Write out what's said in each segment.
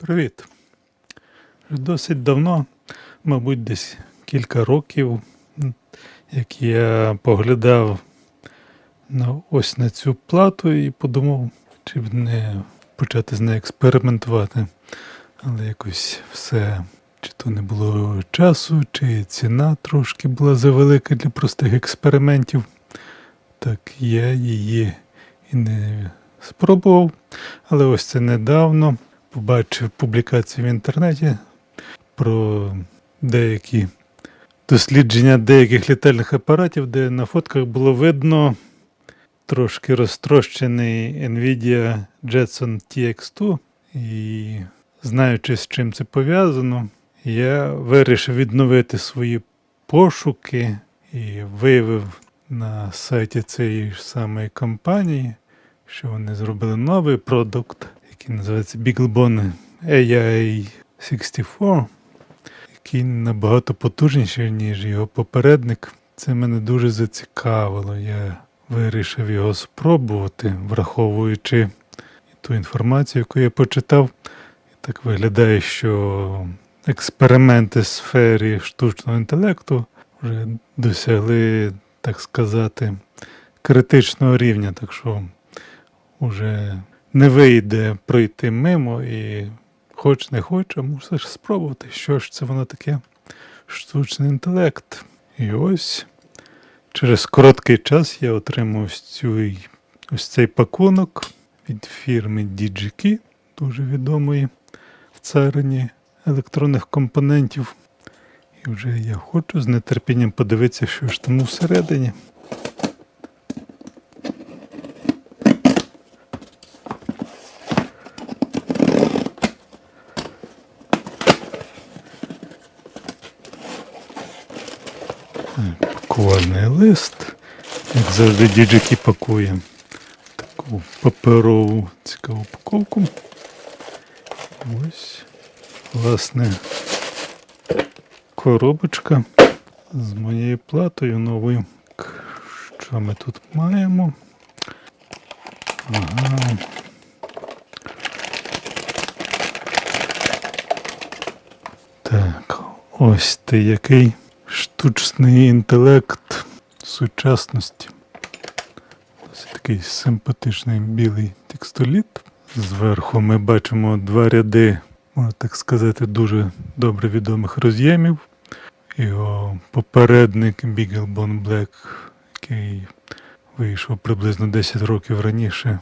Привіт. Досить давно, мабуть, десь кілька років, як я поглядав на ось на цю плату і подумав, чи б не почати з нею експериментувати. Але якось все, чи то не було часу, чи ціна трошки була завелика для простих експериментів. Так я її і не спробував. Але ось це недавно побачив публікацію в інтернеті про деякі дослідження деяких літальних апаратів, де на фотках було видно трошки розтрощений NVIDIA Jetson TX2. І знаючи, з чим це пов'язано, я вирішив відновити свої пошуки і виявив на сайті цієї ж самої компанії, що вони зробили новий продукт, який називається BeagleBone AI64, який набагато потужніший, ніж його попередник. Це мене дуже зацікавило. Я вирішив його спробувати, враховуючи ту інформацію, яку я почитав. І так виглядає, що експерименти в сфері штучного інтелекту вже досягли, так сказати, критичного рівня. Так що вже не вийде пройти мимо і хоч не хоч, мусиш спробувати, що ж це воно таке штучний інтелект. І ось через короткий час я отримав ось, ось цей пакунок від фірми DigiKey, дуже відомої в царині електронних компонентів. І вже я хочу з нетерпінням подивитися, що ж там всередині. Пакувальний лист. Як завжди, діджики пакує таку паперову цікаву упаковку. Ось, власне, коробочка з моєю платою новою. Що ми тут маємо? Ага. Так, ось ти який штучний інтелект сучасності. Ось такий симпатичний білий текстоліт. Зверху ми бачимо два ряди, можна так сказати, дуже добре відомих роз'ємів. Його попередник BeagleBone Black, який вийшов приблизно 10 років раніше,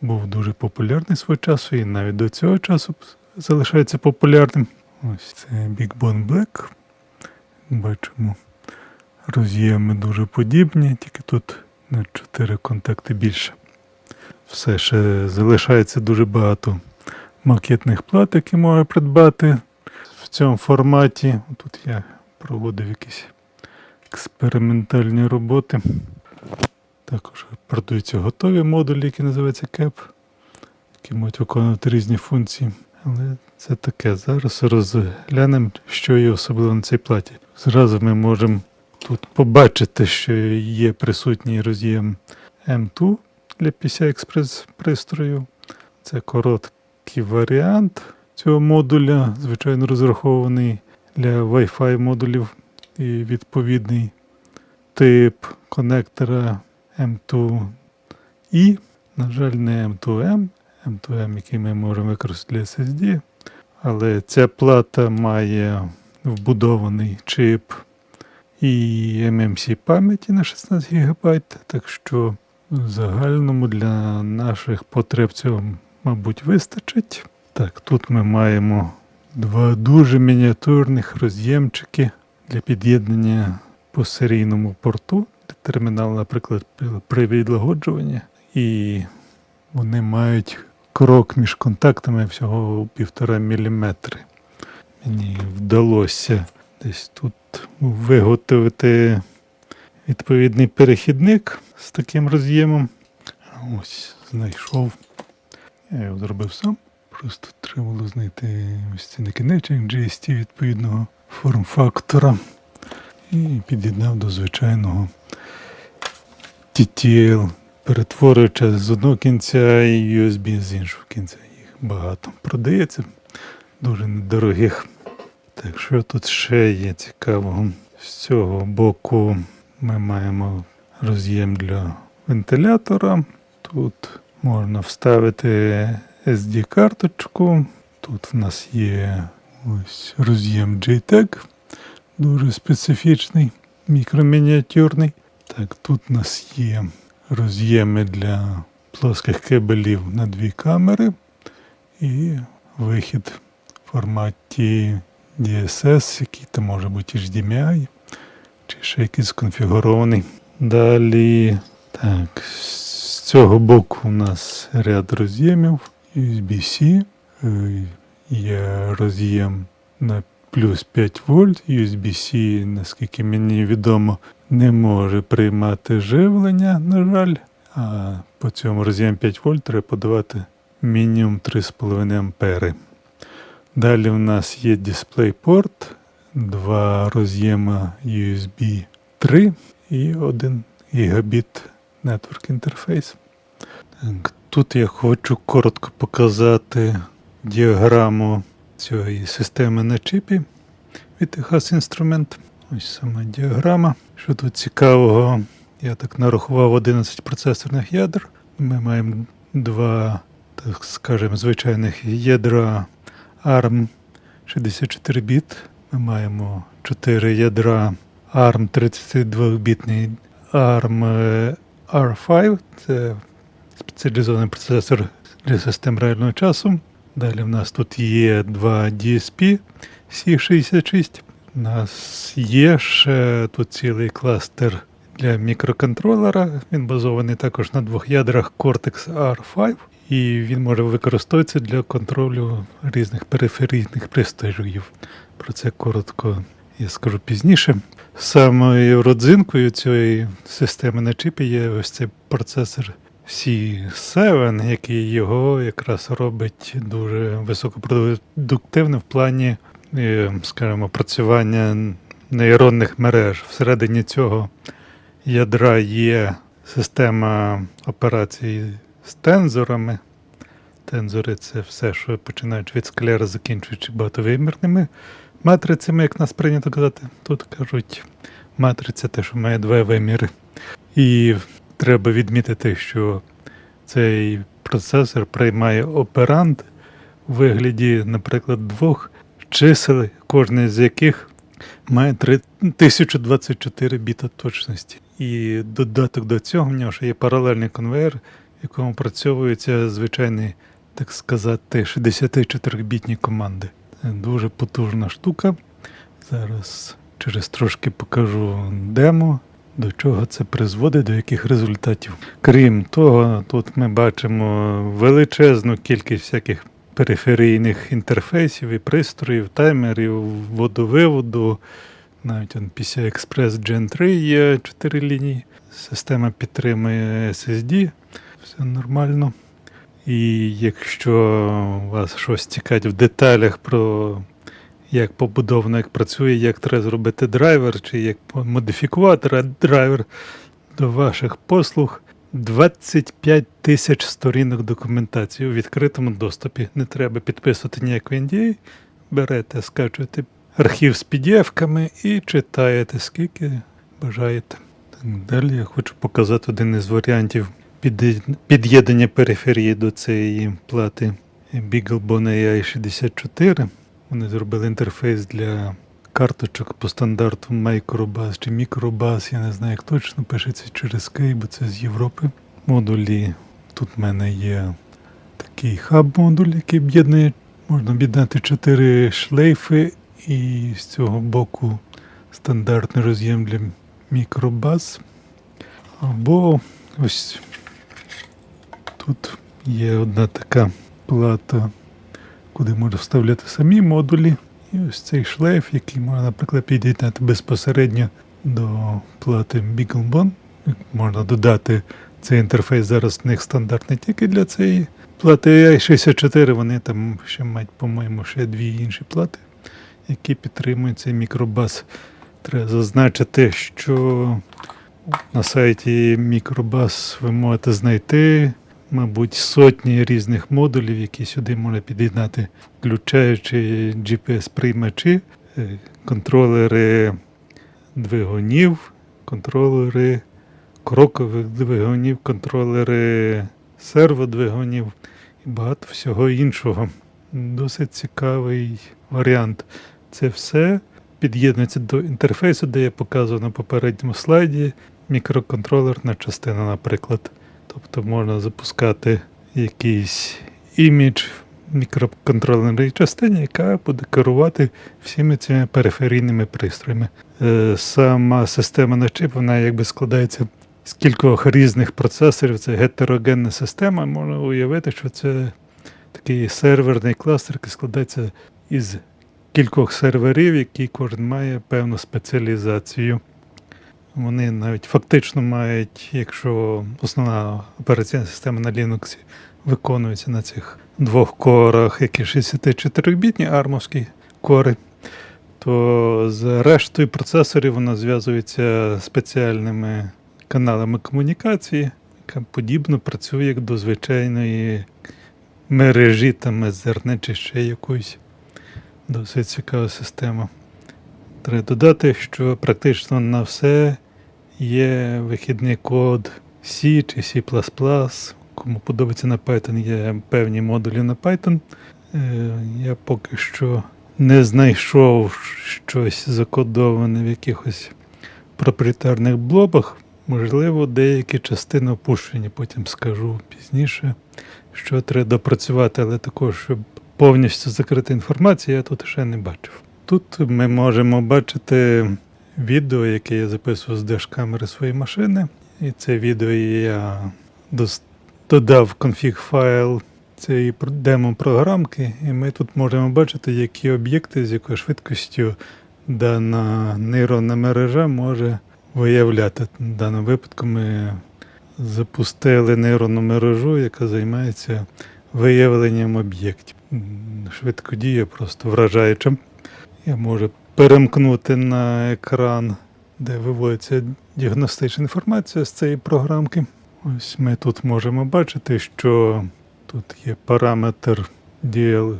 був дуже популярний свого часу і навіть до цього часу залишається популярним. Ось це BigBone Black. Бачимо, роз'єми дуже подібні, тільки тут на 4 контакти більше. Все ще залишається дуже багато макетних плат, які можна придбати в цьому форматі. Тут я проводив якісь експериментальні роботи. Також продаються готові модулі, які називаються CAP, які можуть виконувати різні функції. Але це таке. Зараз розглянемо, що є особливо на цій платі. Зразу ми можемо тут побачити, що є присутній роз'єм M2 для PCI-Express пристрою. Це короткий варіант цього модуля, звичайно, розрахований для Wi-Fi модулів і відповідний тип конектора M2i. На жаль, не M2M, M2M, який ми можемо використати для SSD. Але ця плата має вбудований чип і MMC пам'яті на 16 ГБ, так що в загальному для наших потреб цього, мабуть, вистачить. Так, тут ми маємо два дуже мініатюрних роз'ємчики для під'єднання по серійному порту для терміналу, наприклад, при відлагоджуванні. І вони мають крок між контактами всього півтора міліметри. Мені вдалося десь тут виготовити відповідний перехідник з таким роз'ємом. Ось знайшов. Я його зробив сам. Просто треба було знайти ось цей накінечник GST відповідного форм-фактора. І під'єднав до звичайного TTL перетворюючи з одного кінця і USB з іншого кінця. Їх багато продається. дуже недорогих. Так що тут ще є цікавого. З цього боку ми маємо роз'єм для вентилятора. Тут можна вставити SD-карточку. Тут в нас є ось роз'єм JTAG, дуже специфічний, мікромініатюрний. Так, тут у нас є роз'єми для плоских кабелів на дві камери і вихід в форматі DSS, який там може бути HDMI, чи ще якийсь конфігурований. Далі, так, з цього боку у нас ряд роз'ємів USB-C, е, є роз'єм на плюс 5 вольт, USB-C, наскільки мені відомо, не може приймати живлення, на жаль. А по цьому роз'єм 5 вольт треба подавати мінімум 3,5 ампери. Далі в нас є DisplayPort, два роз'єма USB 3 і 1 гігабіт Network Interface. Тут я хочу коротко показати діаграму цієї системи на чипі від Техас Instrument. Ось сама діаграма. Що тут цікавого, я так нарахував 11 процесорних ядер. Ми маємо два, так скажемо, звичайних ядра ARM 64 біт. Ми маємо 4 ядра ARM 32-бітний ARM е, R5. Це спеціалізований процесор для систем реального часу. Далі в нас тут є два DSP C66. У нас є ще тут цілий кластер для мікроконтролера. Він базований також на двох ядрах Cortex R5. І він може використовуватися для контролю різних периферійних пристроїв. Про це коротко я скажу пізніше. Самою родзинкою цієї системи на чипі є ось цей процесор C7, який його якраз робить дуже високопродуктивним в плані, е, скажімо, працювання нейронних мереж. Всередині цього ядра є система операцій з тензорами. Тензори це все, що починаючи від склера, закінчуючи багатовимірними матрицями, як нас прийнято казати. Тут кажуть, матриця те, що має два виміри. І треба відмітити, що цей процесор приймає оперант у вигляді, наприклад, двох чисел, кожне з яких має 3 1024 біта точності. І додаток до цього в нього ще є паралельний конвейер, в якому працьовуються звичайні, так сказати, 64-бітні команди. Це дуже потужна штука. Зараз через трошки покажу демо, до чого це призводить, до яких результатів. Крім того, тут ми бачимо величезну кількість всяких периферійних інтерфейсів і пристроїв, таймерів, водовиводу. Навіть PCI Express Gen 3 є 4 лінії. Система підтримує SSD, все нормально. І якщо вас щось цікавить в деталях про як побудовано, як працює, як треба зробити драйвер, чи як модифікувати драйвер до ваших послуг, 25 тисяч сторінок документації у відкритому доступі. Не треба підписувати ніяку NDA. Берете, скачуєте архів з PDF-ками і читаєте, скільки бажаєте. Так, далі я хочу показати один із варіантів під'єднання периферії до цієї плати BeagleBone AI 64. Вони зробили інтерфейс для карточок по стандарту Microbus чи Microbus, я не знаю, як точно пишеться через Кей, бо це з Європи. Модулі. Тут в мене є такий хаб-модуль, який об'єднує, можна об'єднати 4 шлейфи, і з цього боку стандартний роз'єм для мікробаз. Або ось тут є одна така плата, куди можна вставляти самі модулі. І ось цей шлейф, який можна, наприклад, під'єднати безпосередньо до плати BeagleBone. Можна додати цей інтерфейс зараз в них стандартний тільки для цієї плати AI64. Вони там ще мають, по-моєму, ще дві інші плати, які підтримують цей мікробас. Треба зазначити, що на сайті Microbus ви можете знайти мабуть, сотні різних модулів, які сюди можна під'єднати, включаючи GPS-приймачі, е, контролери двигунів, контролери крокових двигунів, контролери серводвигунів і багато всього іншого. Досить цікавий варіант. Це все під'єднується до інтерфейсу, де я показував на попередньому слайді мікроконтролерна частина, наприклад. Тобто можна запускати якийсь імідж в мікроконтролерній частині, яка буде керувати всіми цими периферійними пристроями. Е, Сама система на чип, вона якби складається з кількох різних процесорів. Це гетерогенна система. Можна уявити, що це такий серверний кластер, який складається із кількох серверів, які кожен має певну спеціалізацію. Вони навіть фактично мають, якщо основна операційна система на Linux виконується на цих двох корах, які 64-бітні армовські кори, то з рештою процесорів вона зв'язується спеціальними каналами комунікації, яка подібно працює як до звичайної мережі там Ethernet чи ще якоїсь досить цікава система. Треба додати, що практично на все є вихідний код C чи C. Кому подобається на Python, є певні модулі на Python. Е, Я поки що не знайшов щось закодоване в якихось проприєтарних блобах. Можливо, деякі частини опущені, потім скажу пізніше, що треба допрацювати, але також, щоб повністю закрити інформацію, я тут ще не бачив. Тут ми можемо бачити відео, яке я записував з деш-камери своєї машини. І це відео я додав конфіг файл цієї демо-програмки, і ми тут можемо бачити, які об'єкти з якою швидкістю дана нейронна мережа може виявляти. В даному випадку ми запустили нейронну мережу, яка займається виявленням об'єктів. М, Швидко діє, просто вражаюча. Я можу перемкнути на екран, де виводиться діагностична інформація з цієї програмки. Ось ми тут можемо бачити, що тут є параметр DL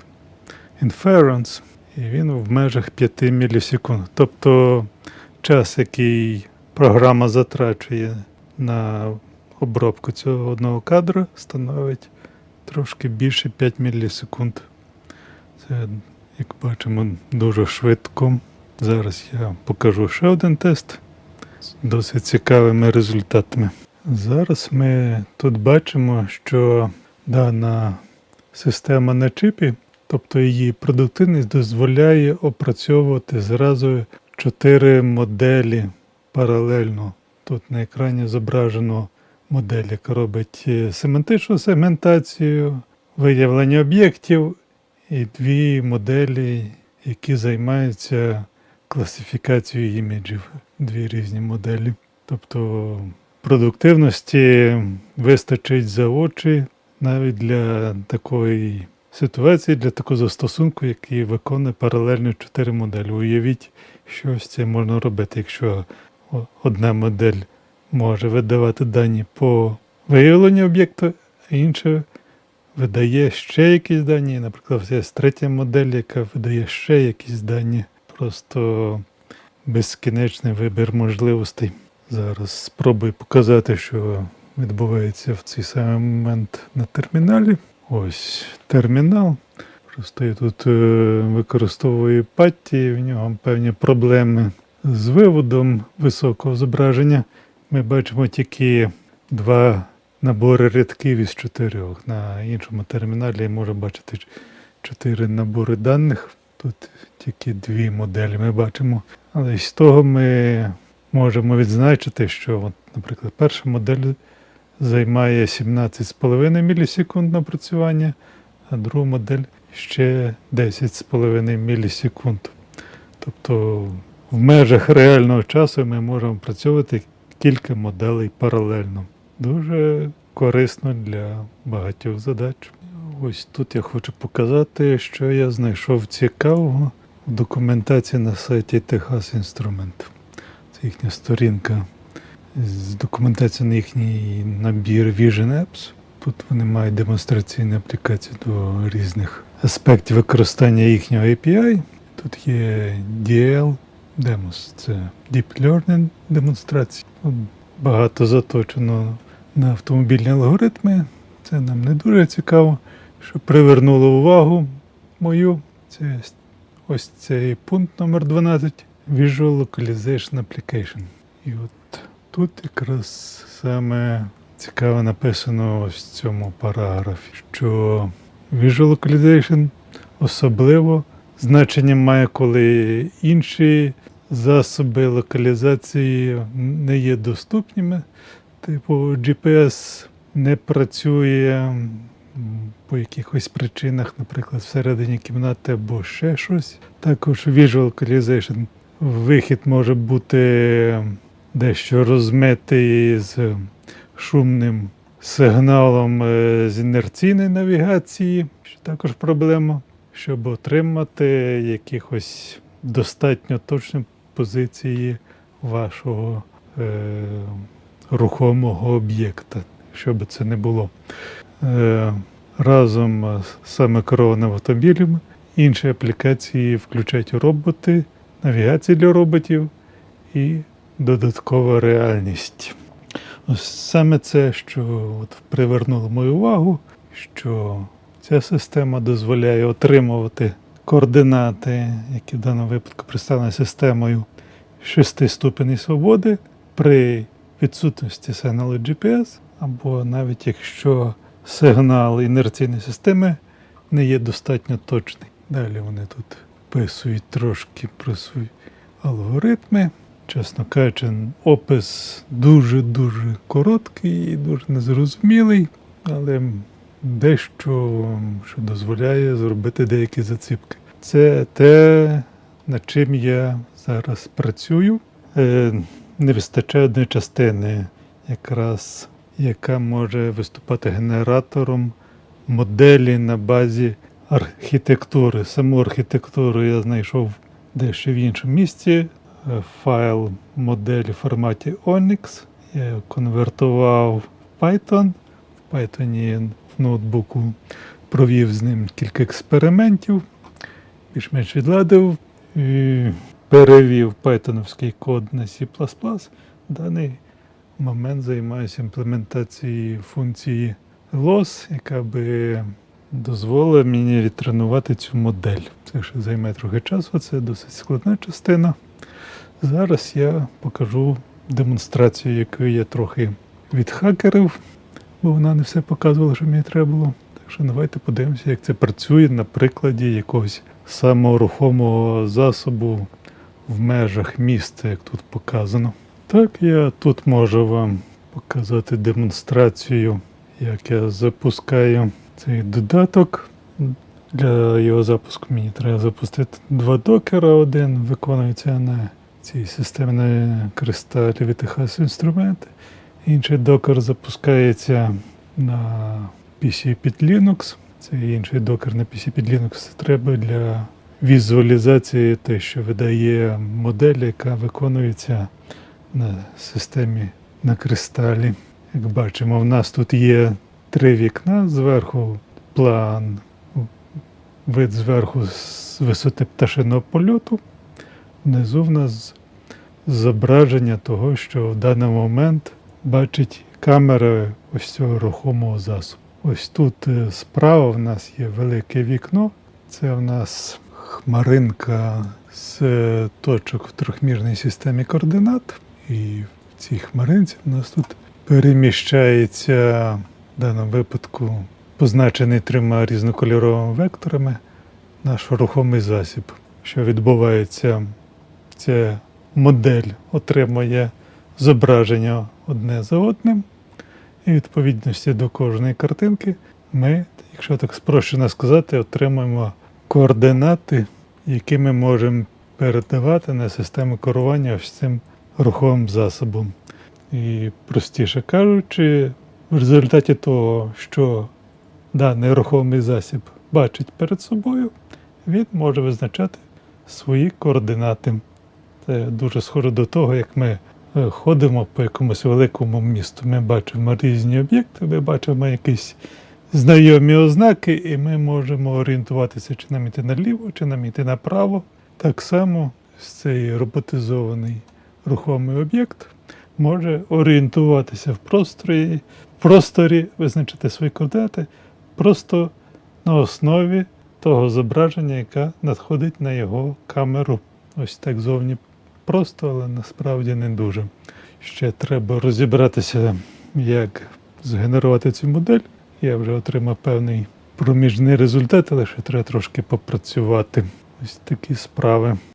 Inference, і він в межах 5 мілісекунд. Тобто час, який програма затрачує на обробку цього одного кадра, становить трошки більше 5 мілісекунд. Це, як бачимо, дуже швидко. Зараз я покажу ще один тест з досить цікавими результатами. Зараз ми тут бачимо, що дана система на чипі, тобто її продуктивність дозволяє опрацьовувати зразу чотири моделі паралельно. Тут на екрані зображено модель, яка робить е, семантичну сегментацію, виявлення об'єктів, і дві моделі, які займаються класифікацією іміджів. Дві різні моделі. Тобто продуктивності вистачить за очі навіть для такої ситуації, для такого застосунку, який виконує паралельно чотири моделі. Уявіть, що з цим можна робити, якщо одна модель може видавати дані по виявленню об'єкту, а інша видає ще якісь дані. Наприклад, є третя модель, яка видає ще якісь дані. Просто безкінечний вибір можливостей. Зараз спробую показати, що відбувається в цей самий момент на терміналі. Ось термінал. Просто я тут е, використовую патті, в нього певні проблеми з виводом високого зображення. Ми бачимо тільки два набори рядків із чотирьох. На іншому терміналі я можу бачити чотири набори даних. Тут тільки дві моделі ми бачимо. Але з того ми можемо відзначити, що, от, наприклад, перша модель займає 17,5 мілісекунд напрацювання, а друга модель ще 10,5 мілісекунд. Тобто в межах реального часу ми можемо працювати кілька моделей паралельно. Дуже корисно для багатьох задач. Ось тут я хочу показати, що я знайшов цікавого в документації на сайті Техас Інструмент. Це їхня сторінка з документації на їхній набір Vision Apps. Тут вони мають демонстраційну аплікацію до різних аспектів використання їхнього API. Тут є DL Demos, це Deep Learning демонстрації. Багато заточено на автомобільні алгоритми. Це нам не дуже цікаво, що привернуло увагу мою. Це ось цей пункт номер 12 Visual Localization Application. І от тут якраз саме цікаво написано ось в цьому параграфі, що Visual Localization особливо значення має, коли інші засоби локалізації не є доступними. Типу GPS не працює по якихось причинах, наприклад, всередині кімнати або ще щось. Також Visual Localization вихід може бути дещо розмитий з шумним сигналом е, з інерційної навігації, що також проблема, щоб отримати якихось достатньо точні позиції вашого е, рухомого об'єкта, що би це не було. Е, разом з самокерованим автомобілем інші аплікації включають роботи, навігацію для роботів і додаткова реальність. Ось саме це, що от привернуло мою увагу, що ця система дозволяє отримувати координати, які в даному випадку представлені системою шести ступеней свободи при відсутності сигналу GPS, або навіть якщо сигнал інерційної системи не є достатньо точний. Далі вони тут вписують трошки про свої алгоритми. Чесно кажучи, опис дуже-дуже короткий і дуже незрозумілий, але дещо, що дозволяє зробити деякі заціпки. Це те, над чим я зараз працюю. Не вистачає одної частини, якраз яка може виступати генератором моделі на базі архітектури. Саму архітектуру я знайшов дещо в іншому місці. Файл моделі в форматі Onyx. Я конвертував в Python. В Python в ноутбуку провів з ним кілька експериментів, більш-менш відладив, і перевів пайтоновський код на C. В даний момент займаюся імплементацією функції loss, яка би дозволила мені відтренувати цю модель. Це ще займе трохи часу, це досить складна частина. Зараз я покажу демонстрацію, яку я трохи відхакерив, бо вона не все показувала, що мені треба було. Так що давайте подивимося, як це працює на прикладі якогось саморухомого засобу в межах міста, як тут показано. Так, я тут можу вам показати демонстрацію, як я запускаю цей додаток. Для його запуску мені треба запустити два докера. Один виконується на цій системі на кристалі VTHS інструменти. Інший докер запускається на PC під Linux. Цей інший докер на PC під Linux треба для візуалізації те, що видає модель, яка виконується на системі на кристалі. Як бачимо, в нас тут є три вікна. Зверху план, вид зверху з висоти пташиного польоту. Внизу в нас зображення того, що в даний момент бачить камера ось цього рухомого засобу. Ось тут е, справа в нас є велике вікно. Це в нас хмаринка з точок в трьохмірній системі координат. І в цій хмаринці в нас тут переміщається в даному випадку позначений трьома різнокольоровими векторами наш рухомий засіб. Що відбувається, ця модель отримує зображення одне за одним. І відповідності до кожної картинки ми, якщо так спрощено сказати, отримуємо координати, які ми можемо передавати на систему керування ось цим рухомим засобом. І простіше кажучи, в результаті того, що даний рухомий засіб бачить перед собою, він може визначати свої координати. Це дуже схоже до того, як ми е, ходимо по якомусь великому місту. Ми бачимо різні об'єкти, ми бачимо якісь знайомі ознаки, і ми можемо орієнтуватися, чи нам іти наліво, чи нам іти направо. Так само цей роботизований рухомий об'єкт може орієнтуватися в просторі, в просторі визначити свої координати просто на основі того зображення, яке надходить на його камеру. Ось так зовні просто, але насправді не дуже. Ще треба розібратися, як згенерувати цю модель. Я вже отримав певний проміжний результат, але ще треба трошки попрацювати. Ось такі справи.